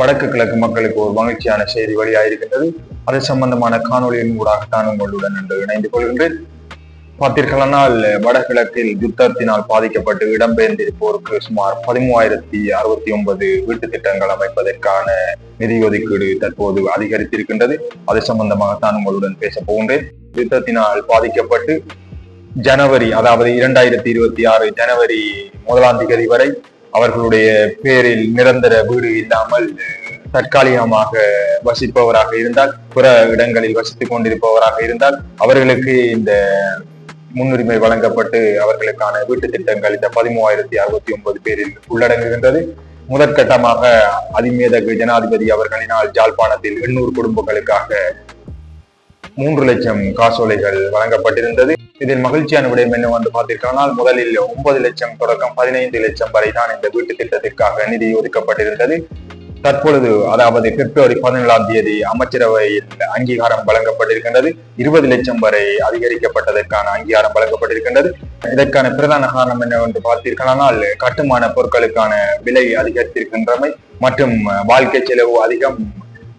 வடக்கு கிழக்கு மக்களுக்கு ஒரு மகிழ்ச்சியான செய்தி வெளியாயிருக்கின்றது. அது சம்பந்தமான காணொலியின் ஊடாகத்தான் உங்களுடன் என்று இணைந்து கொள்கின்றேன். பார்த்தீர்களானால் வடகிழக்கில் யுத்தத்தினால் பாதிக்கப்பட்டு இடம்பெயர்ந்திருப்போருக்கு சுமார் பதிமூவாயிரத்தி அறுபத்தி ஒன்பது வீட்டு திட்டங்கள் அமைப்பதற்கான நிதி ஒதுக்கீடு தற்போது அதிகரித்திருக்கின்றது. அது சம்பந்தமாகத்தான் உங்களுடன் பேச போகின்றேன். யுத்தத்தினால் பாதிக்கப்பட்டு ஜனவரி அதாவது இரண்டாயிரத்தி இருபத்தி ஆறு ஜனவரி முதலாம் தேதி வரை அவர்களுடைய பேரில் நிரந்தர வீடு இல்லாமல் தற்காலிகமாக வசிப்பவராக இருந்தால் பிற இடங்களில் வசித்துக் கொண்டிருப்பவராக இருந்தால் அவர்களுக்கு இந்த முன்னுரிமை வழங்கப்பட்டு அவர்களுக்கான வீட்டு திட்டங்கள் இந்த பதிமூவாயிரத்தி அறுபத்தி ஒன்பது பேரில் உள்ளடங்குகின்றது. முதற்கட்டமாக அதிமேதகு ஜனாதிபதி அவர்களினால் ஜாழ்ப்பாணத்தில் எண்ணூறு குடும்பங்களுக்காக மூன்று லட்சம் காசோலைகள் வழங்கப்பட்டிருந்தது. இதில் மகிழ்ச்சியான விடயம் என்னவென்று பார்த்திருக்கானால் முதலில் ஒன்பது லட்சம் தொடக்கம் பதினைந்து லட்சம் வரை தான் இந்த வீட்டு திட்டத்திற்காக நிதி ஒதுக்கப்பட்டிருந்தது. தற்பொழுது அதாவது பிப்ரவரி பதினேழாம் தேதி அமைச்சரவையில் அங்கீகாரம் வழங்கப்பட்டிருக்கின்றது. இருபது லட்சம் வரை அதிகரிக்கப்பட்டதற்கான அங்கீகாரம் வழங்கப்பட்டிருக்கின்றது. இதற்கான பிரதான காரணம் என்னவென்று பார்த்தீர்களானால் கட்டுமான பொருட்களுக்கான விலை அதிகரித்திருக்கின்றமை மற்றும் வாழ்க்கை செலவு அதிகம்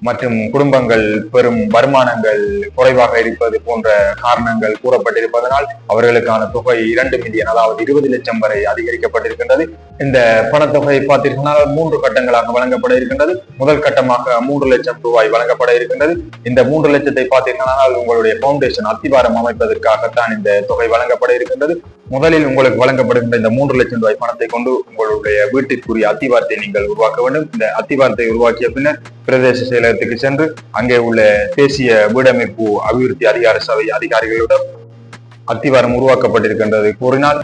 மற்றும் குடும்பங்கள் பெரும் வருமானங்கள் குறைவாக இருப்பது போன்ற காரணங்கள் கூறப்பட்டிருப்பதனால் அவர்களுக்கான தொகை இரண்டு மில்லியன் அதாவது இருபது லட்சம் வரை அதிகரிக்கப்பட்டிருக்கின்றது. இந்த பணத்தொகை பார்த்தீர்கள் மூன்று கட்டங்களாக வழங்கப்பட இருக்கின்றது. முதல் கட்டமாக மூன்று லட்சம் ரூபாய் வழங்கப்பட இருக்கின்றது. இந்த மூன்று லட்சத்தை பார்த்தீர்களால் உங்களுடைய பவுண்டேஷன் அத்திவாரம் அமைப்பதற்காகத்தான் இந்த தொகை வழங்கப்பட இருக்கின்றது. முதலில் உங்களுக்கு வழங்கப்படுகின்ற இந்த மூன்று லட்சம் ரூபாய் பணத்தை கொண்டு உங்களுடைய வீட்டிற்குரிய அத்திவாரத்தை நீங்கள் உருவாக்க வேண்டும். இந்த அத்திவாரத்தை உருவாக்கிய பின்னர் பிரதேச செயலகத்துக்கு சென்று அங்கே உள்ள தேசிய வீடமைப்பு அபிவிருத்தி அதிகார சபை அதிகாரிகளிடம் அத்திவாரம் உருவாக்கப்பட்டிருக்கின்றது. கூறினால்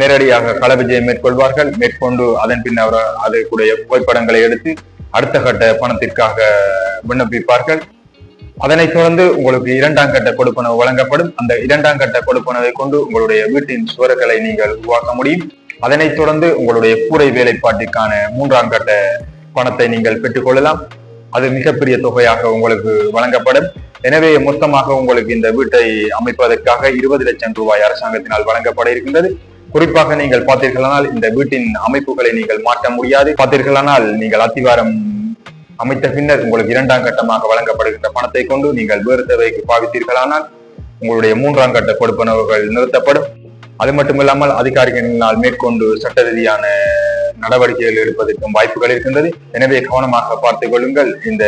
நேரடியாக கள விஜயம் மேற்கொள்வார்கள். மேற்கொண்டு அதன் பின் அவர் அதற்குடைய புகைப்படங்களை எடுத்து அடுத்த கட்ட பணத்திற்காக விண்ணப்பிப்பார்கள். அதனைத் தொடர்ந்து உங்களுக்கு இரண்டாம் கட்ட கொடுப்பனவு வழங்கப்படும். அந்த இரண்டாம் கட்ட கொடுப்பனவை கொண்டு உங்களுடைய வீட்டின் சுவர்களை நீங்கள் உருவாக்க முடியும். அதனைத் தொடர்ந்து உங்களுடைய கூரை வேலைப்பாட்டிற்கான மூன்றாம் கட்ட பணத்தை நீங்கள் பெற்றுக்கொள்ளலாம் அது மிகப்பெரிய தொகையாக உங்களுக்கு வழங்கப்படும். எனவே மொத்தமாக உங்களுக்கு இந்த வீட்டை அமைப்பதற்காக இருபது லட்சம் ரூபாய் அரசாங்கத்தினால் வழங்கப்பட இருக்கின்றது. குறிப்பாக நீங்கள் பார்த்தீர்களானால் இந்த வீட்டின் அமைப்புகளை நீங்கள் மாற்ற முடியாது. பார்த்தீர்களானால் நீங்கள் அத்திவாரம் அமைத்த பின்னர் உங்களுக்கு இரண்டாம் கட்டமாக வழங்கப்படுகின்ற பணத்தை கொண்டு நீங்கள் வேறு தேவைக்கு பாவித்தீர்களானால் உங்களுடைய மூன்றாம் கட்ட கொடுப்பனவுகள் நிறுத்தப்படும். அது மட்டுமில்லாமல் அதிகாரிகளினால் மேற்கொண்டு சட்ட ரீதியான நடவடிக்கைகள் எடுப்பதற்கும் வாய்ப்புகள் இருக்கின்றது. எனவே கவனமாக பார்த்துக் கொள்ளுங்கள். இந்த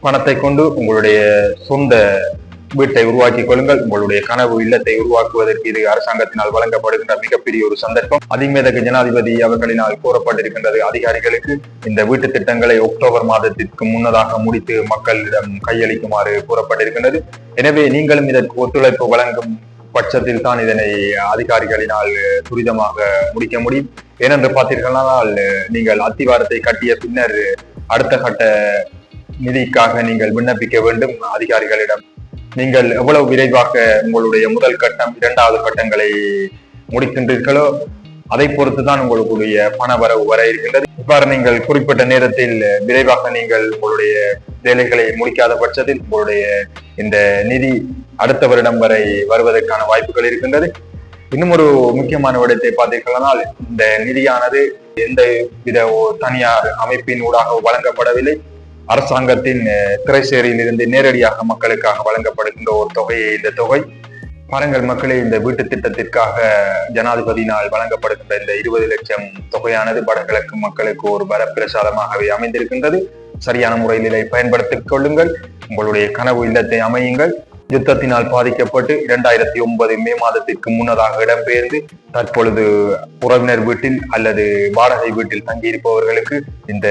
பணத்தை கொண்டு உங்களுடைய சொந்த வீட்டை உருவாக்கிக் கொள்ளுங்கள். உங்களுடைய கனவு இல்லத்தை உருவாக்குவதற்கு இது அரசாங்கத்தினால் வழங்கப்படுகின்ற மிகப்பெரிய ஒரு சந்தர்ப்பம். அதிமேதக ஜனாதிபதி அவர்களினால் கூறப்பட்டிருக்கின்றது அதிகாரிகளுக்கு. இந்த வீட்டு திட்டங்களை அக்டோபர் மாதத்திற்கு முன்னதாக முடித்து மக்களிடம் கையளிக்குமாறு கூறப்பட்டிருக்கின்றது. எனவே நீங்களும் இதற்கு ஒத்துழைப்பு வழங்கும் பட்சத்தில் தான் இதனை அதிகாரிகளினால் துரிதமாக முடிக்க முடியும். ஏனென்று பார்த்தீர்களானால் நீங்கள் அத்திவாரத்தை கட்டிய பின்னர் அடுத்த கட்ட நிதிக்காக நீங்கள் விண்ணப்பிக்க வேண்டும் அதிகாரிகளிடம். நீங்கள் எவ்வளவு விரைவாக உங்களுடைய முதல் கட்டம் இரண்டாவது கட்டங்களை முடிக்கின்றீர்களோ அதை பொறுத்து தான் உங்களுடைய பண வரவு வர இருக்கின்றது. இவ்வாறு நீங்கள் குறிப்பிட்ட நேரத்தில் விரைவாக நீங்கள் உங்களுடைய வேலைகளை முடிக்காத பட்சத்தில் உங்களுடைய இந்த நிதி அடுத்த வருடம் வரை வருவதற்கான வாய்ப்புகள் இருக்கின்றது. இன்னும் ஒரு முக்கியமான விடத்தை பார்த்தீர்களானால் இந்த நிதியானது எந்த வித தனியார் அமைப்பின் ஊடாக வழங்கப்படவில்லை. அரசாங்கத்தின் திரைசேரியில் இருந்து நேரடியாக மக்களுக்காக வழங்கப்படுகின்ற ஒரு தொகையை இந்த தொகை. பாருங்கள் மக்களே இந்த வீட்டு திட்டத்திற்காக ஜனாதிபதியினால் வழங்கப்படுகின்ற இந்த இருபது லட்சம் தொகையானது வடகிழக்கு மக்களுக்கு ஒரு வரப்பிரசாதமாகவே அமைந்திருக்கின்றது. சரியான முறையில் இதை பயன்படுத்திக் கொள்ளுங்கள். உங்களுடைய கனவு இல்லத்தை அமையுங்கள். யுத்தத்தினால் பாதிக்கப்பட்டு இரண்டாயிரத்தி ஒன்பது மே மாதத்திற்கு முன்னதாக இடம்பெயர்ந்து தற்பொழுது உறவினர் வீட்டில் அல்லது வாடகை வீட்டில் தங்கியிருப்பவர்களுக்கு இந்த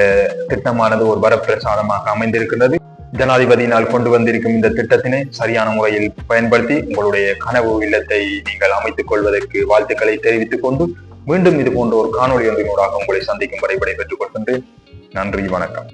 திட்டமானது ஒரு வரப்பிரசாதமாக ஜனாதிபதியினால் கொண்டு வந்திருக்கும் இந்த திட்டத்தினை சரியான முறையில் பயன்படுத்தி உங்களுடைய கனவு இல்லத்தை நீங்கள் அமைத்துக் கொள்வதற்கு வாழ்த்துக்களை தெரிவித்துக் கொண்டு மீண்டும் இது போன்ற ஒரு காணொலி ஒன்றினூடாக உங்களை சந்திக்கும் வரை விடைபெற்றுக் கொள்கின்றேன். நன்றி வணக்கம்.